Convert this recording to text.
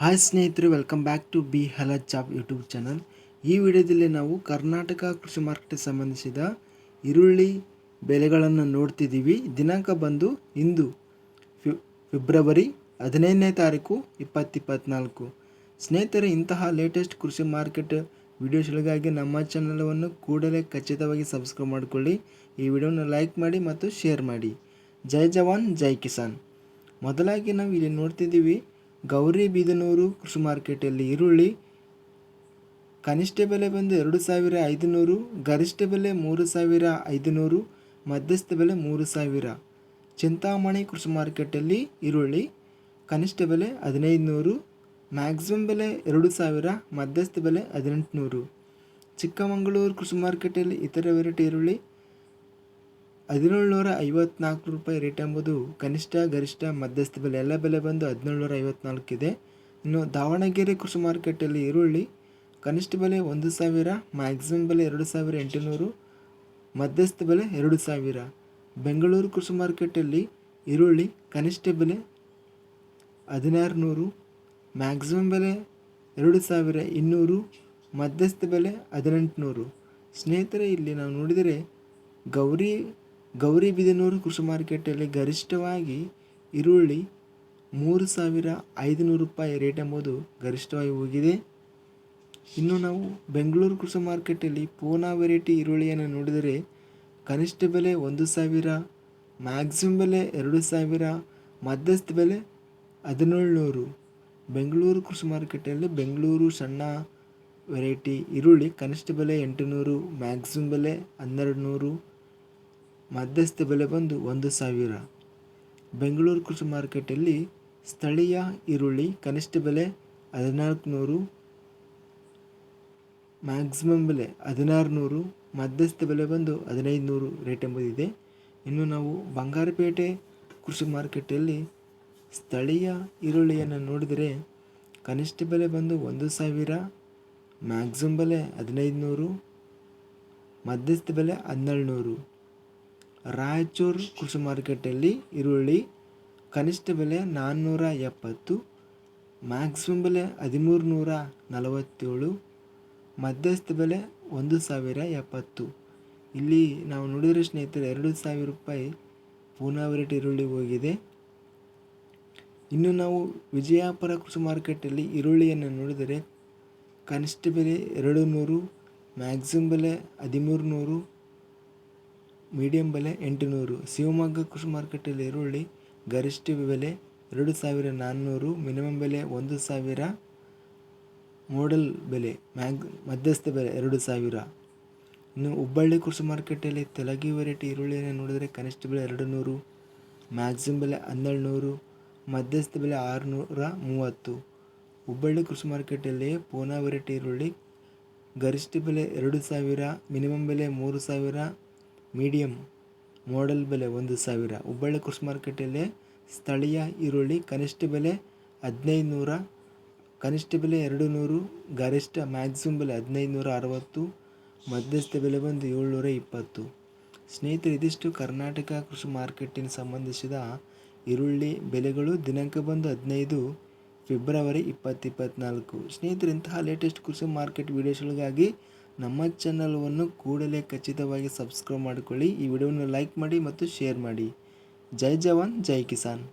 Hi ಸ್ನೇಹಿತರೆ welcome back to ಬಿ ಹಲ ಚಾಪ್ ಯೂಟ್ಯೂಬ್ ಚಾನಲ್ ಈ ವಿಡಿಯೋದಲ್ಲಿ ನಾವು ಕರ್ನಾಟಕ ಕೃಷಿ ಮಾರ್ಕೆಟ್ಗೆ ಸಂಬಂಧಿಸಿದ ಈರುಳ್ಳಿ ಬೆಲೆಗಳನ್ನು ನೋಡ್ತಿದ್ದೀವಿ. ದಿನಾಂಕ ಬಂದು ಇಂದು ಫೆಬ್ರವರಿ ಹದಿನೈದನೇ ತಾರೀಕು ಇಪ್ಪತ್ತಿಪ್ಪತ್ನಾಲ್ಕು. ಸ್ನೇಹಿತರೆ, ಇಂತಹ ಲೇಟೆಸ್ಟ್ ಕೃಷಿ ಮಾರ್ಕೆಟ್ ವಿಡಿಯೋಸ್ಗಳಿಗಾಗಿ ನಮ್ಮ ಚಾನಲನ್ನು ಕೂಡಲೇ ಖಚಿತವಾಗಿ ಸಬ್ಸ್ಕ್ರೈಬ್ ಮಾಡಿಕೊಳ್ಳಿ. ಈ ವಿಡಿಯೋನ ಲೈಕ್ ಮಾಡಿ ಮತ್ತು ಶೇರ್ ಮಾಡಿ. ಜೈ ಜವಾನ್, ಜೈ ಕಿಸಾನ್. ಮೊದಲಾಗಿ ನಾವು ಇಲ್ಲಿ ನೋಡ್ತಿದ್ದೀವಿ ಗೌರಿಬಿದನೂರು ಕೃಷಿ ಮಾರ್ಕೆಟಲ್ಲಿ ಈರುಳ್ಳಿ, ಕನಿಷ್ಠ ಬೆಲೆ ಬಂದು ಎರಡು ಸಾವಿರ ಐದುನೂರು, ಗರಿಷ್ಠ ಬೆಲೆ ಮೂರು ಸಾವಿರ ಐದುನೂರು, ಮಧ್ಯಸ್ಥ ಬೆಲೆ ಮೂರು ಸಾವಿರ. ಚಿಂತಾಮಣಿ ಕೃಷಿ ಮಾರ್ಕೆಟಲ್ಲಿ ಈರುಳ್ಳಿ, ಕನಿಷ್ಠ ಬೆಲೆ ಹದಿನೈದು ನೂರು ಮ್ಯಾಕ್ಸಿಮಮ್ ಬೆಲೆ ಎರಡು ಸಾವಿರ, ಮಧ್ಯಸ್ಥ ಬೆಲೆ ಹದಿನೆಂಟುನೂರು. ಚಿಕ್ಕಮಗಳೂರು ಕೃಷಿ ಮಾರ್ಕೆಟಲ್ಲಿ ಇತರ ವೆರೈಟಿ ಈರುಳ್ಳಿ ಹದಿನೇಳುನೂರ ಐವತ್ನಾಲ್ಕು ರೂಪಾಯಿ ರೇಟ್ ಎಂಬುದು ಕನಿಷ್ಠ, ಗರಿಷ್ಠ, ಮಧ್ಯಸ್ಥ ಬೆಲೆ. ಎಲ್ಲ ಬೆಲೆ ಬಂದು ಹದಿನೇಳುನೂರ ಐವತ್ನಾಲ್ಕು ಇದೆ. ಇನ್ನು ದಾವಣಗೆರೆ ಕೃಷಿ ಮಾರ್ಕೆಟಲ್ಲಿ ಈರುಳ್ಳಿ ಕನಿಷ್ಠ ಬೆಲೆ ಒಂದು ಸಾವಿರ, ಮ್ಯಾಕ್ಸಿಮಮ್ ಬೆಲೆ ಎರಡು ಸಾವಿರ ಎಂಟುನೂರು, ಮಧ್ಯಸ್ಥ ಬೆಲೆ ಎರಡು ಸಾವಿರ. ಬೆಂಗಳೂರು ಕೃಷಿ ಮಾರ್ಕೆಟಲ್ಲಿ ಈರುಳ್ಳಿ ಕನಿಷ್ಠ ಬೆಲೆ ಹದಿನಾರು ನೂರು ಮ್ಯಾಕ್ಸಿಮಮ್ ಬೆಲೆ ಎರಡು ಸಾವಿರ ಇನ್ನೂರು, ಮಧ್ಯಸ್ಥ ಬೆಲೆ ಹದಿನೆಂಟುನೂರು. ಸ್ನೇಹಿತರೆ, ಇಲ್ಲಿ ನಾವು ನೋಡಿದರೆ ಗೌರಿ ಗೌರಿಬಿದನೂರು ಕೃಷಿ ಮಾರ್ಕೆಟಲ್ಲಿ ಗರಿಷ್ಠವಾಗಿ ಈರುಳ್ಳಿ ಮೂರು ಸಾವಿರ ಐದುನೂರು ರೂಪಾಯಿ ರೇಟ್ ಎಂಬುದು ಗರಿಷ್ಠವಾಗಿ ಹೋಗಿದೆ. ಇನ್ನು ನಾವು ಬೆಂಗಳೂರು ಕೃಷಿ ಮಾರ್ಕೆಟಲ್ಲಿ ಪೂನಾ ವೆರೈಟಿ ಈರುಳ್ಳಿಯನ್ನು ನೋಡಿದರೆ ಕನಿಷ್ಠ ಬೆಲೆ ಒಂದು ಸಾವಿರ, ಮ್ಯಾಕ್ಸಿಮಮ್ ಬೆಲೆ ಎರಡು ಸಾವಿರ, ಮಧ್ಯಸ್ಥ ಬೆಲೆ ಹದಿನೇಳುನೂರು. ಬೆಂಗಳೂರು ಕೃಷಿ ಮಾರ್ಕೆಟಲ್ಲಿ ಬೆಂಗಳೂರು ಸಣ್ಣ ವೆರೈಟಿ ಈರುಳ್ಳಿ ಕನಿಷ್ಠ ಬೆಲೆ ಎಂಟುನೂರು, ಮ್ಯಾಕ್ಸಿಮಮ್ ಬೆಲೆ ಹನ್ನೆರಡು ನೂರು ಮಧ್ಯಸ್ಥ ಬೆಲೆ ಬಂದು ಒಂದು ಸಾವಿರ. ಬೆಂಗಳೂರು ಕೃಷಿ ಮಾರುಕಟ್ಟೆಯಲ್ಲಿ ಸ್ಥಳೀಯ ಈರುಳ್ಳಿ ಕನಿಷ್ಠ ಬೆಲೆ ಹದಿನಾಲ್ಕು ನೂರು ಮ್ಯಾಕ್ಸಿಮಮ್ ಬೆಲೆ ಹದಿನಾರು ನೂರು ಮಧ್ಯಸ್ಥ ಬೆಲೆ ಬಂದು ಹದಿನೈದು ನೂರು ರೇಟ್ ಎಂಬುದಿದೆ. ಇನ್ನು ನಾವು ಬಂಗಾರಪೇಟೆ ಕೃಷಿ ಮಾರುಕಟ್ಟೆಯಲ್ಲಿ ಸ್ಥಳೀಯ ಈರುಳ್ಳಿಯನ್ನು ನೋಡಿದರೆ ಕನಿಷ್ಠ ಬೆಲೆ ಬಂದು ಒಂದು ಸಾವಿರ, ಮ್ಯಾಕ್ಸಿಮಮ್ ಬೆಲೆ ಹದಿನೈದು ನೂರು ಮಧ್ಯಸ್ಥ ಬೆಲೆ ಹನ್ನೆರಡು ನೂರು ರಾಯಚೂರು ಕೃಷಿ ಮಾರುಕಟ್ಟೆಯಲ್ಲಿ ಈರುಳ್ಳಿ, ಕನಿಷ್ಠ ಬೆಲೆ ನಾನ್ನೂರ ಎಪ್ಪತ್ತು ಮ್ಯಾಕ್ಸಿಮಮ್ ಬೆಲೆ ಹದಿಮೂರು ನೂರ ನಲವತ್ತೇಳು, ಮಧ್ಯಸ್ಥ ಬೆಲೆ ಒಂದು ಸಾವಿರ ಎಪ್ಪತ್ತು. ಇಲ್ಲಿ ನಾವು ನೋಡಿದರೆ ಸ್ನೇಹಿತರೆ ಎರಡು ಸಾವಿರ ರೂಪಾಯಿ ಪೂನಾ ಈರುಳ್ಳಿ ಹೋಗಿದೆ. ಇನ್ನು ನಾವು ವಿಜಯಪುರ ಕೃಷಿ ಮಾರುಕಟ್ಟೆಯಲ್ಲಿ ಈರುಳ್ಳಿಯನ್ನು ನೋಡಿದರೆ ಕನಿಷ್ಠ ಬೆಲೆ ಎರಡು ನೂರು ಮ್ಯಾಕ್ಸಿಮಮ್ ಬೆಲೆ ಹದಿಮೂರು ನೂರು ಮೀಡಿಯಂ ಬೆಲೆ ಎಂಟುನೂರು, ಶಿವಮೊಗ್ಗ ಕೃಷಿ ಮಾರ್ಕೆಟಲ್ಲಿ ಈರುಳ್ಳಿ ಗರಿಷ್ಠ ಬೆಲೆ ಎರಡು ಸಾವಿರ ನಾನ್ನೂರು ಮಿನಿಮಮ್ ಬೆಲೆ ಒಂದು ಸಾವಿರ ಮೋಡಲ್ ಬೆಲೆ ಮ್ಯಾಗ್, ಮಧ್ಯಸ್ಥ ಬೆಲೆ ಎರಡು ಸಾವಿರ. ಇನ್ನು ಹುಬ್ಬಳ್ಳಿ ಕೃಷಿ ಮಾರ್ಕೆಟಲ್ಲಿ ತೆಲಗಿ ವೆರೈಟಿ ಈರುಳ್ಳಿಯನ್ನು ನೋಡಿದರೆ ಕನಿಷ್ಠ ಬೆಲೆ ಎರಡು ನೂರು ಮ್ಯಾಕ್ಸಿಮಮ್ ಬೆಲೆ ಹನ್ನೆರಡು ನೂರು ಮಧ್ಯಸ್ಥ ಬೆಲೆ ಆರುನೂರ ಮೂವತ್ತು. ಹುಬ್ಬಳ್ಳಿ ಕೃಷಿ ಮಾರ್ಕೆಟಲ್ಲಿ ಪೂನಾ ವೆರೈಟಿ ಈರುಳ್ಳಿ ಗರಿಷ್ಠ ಬೆಲೆ ಎರಡು ಸಾವಿರ ಮಿನಿಮಮ್ ಬೆಲೆ ಮೂರು ಸಾವಿರ ಮೀಡಿಯಂ ಮಾಡೆಲ್ ಬೆಲೆ ಒಂದು ಸಾವಿರ. ಹುಬ್ಬಳ್ಳಿ ಕೃಷಿ ಮಾರ್ಕೆಟಲ್ಲಿ ಸ್ಥಳೀಯ ಈರುಳ್ಳಿ ಕನಿಷ್ಠ ಬೆಲೆ ಹದಿನೈದು ನೂರ ಕನಿಷ್ಠ ಬೆಲೆ ಎರಡು ನೂರು ಗರಿಷ್ಠ ಮ್ಯಾಕ್ಸಿಮಮ್ ಬೆಲೆ ಹದಿನೈದು ನೂರ ಅರವತ್ತು, ಮಧ್ಯಸ್ಥ ಬೆಲೆ ಬಂದು ಏಳ್ನೂರ ಇಪ್ಪತ್ತು. ಸ್ನೇಹಿತರೆ, ಇದಿಷ್ಟು ಕರ್ನಾಟಕ ಕೃಷಿ ಮಾರ್ಕೆಟಿನ ಸಂಬಂಧಿಸಿದ ಈರುಳ್ಳಿ ಬೆಲೆಗಳು ದಿನಾಂಕ ಬಂದು ಹದಿನೈದು ಫೆಬ್ರವರಿ ಇಪ್ಪತ್ತಿಪ್ಪತ್ನಾಲ್ಕು ಸ್ನೇಹಿತರೆ, ಇಂತಹ ಲೇಟೆಸ್ಟ್ ಕೃಷಿ ಮಾರ್ಕೆಟ್ ವೀಡಿಯೋಸ್ಗಳಿಗಾಗಿ ನಮ್ಮ ಚಾನಲ್ವನ್ನು ಕೂಡಲೇ ಖಚಿತವಾಗಿ ಸಬ್ಸ್ಕ್ರೈಬ್ ಮಾಡಿಕೊಳ್ಳಿ. ಈ ವಿಡಿಯೋವನ್ನು ಲೈಕ್ ಮಾಡಿ ಮತ್ತು ಶೇರ್ ಮಾಡಿ. ಜೈ ಜವಾನ್, ಜೈ ಕಿಸಾನ್.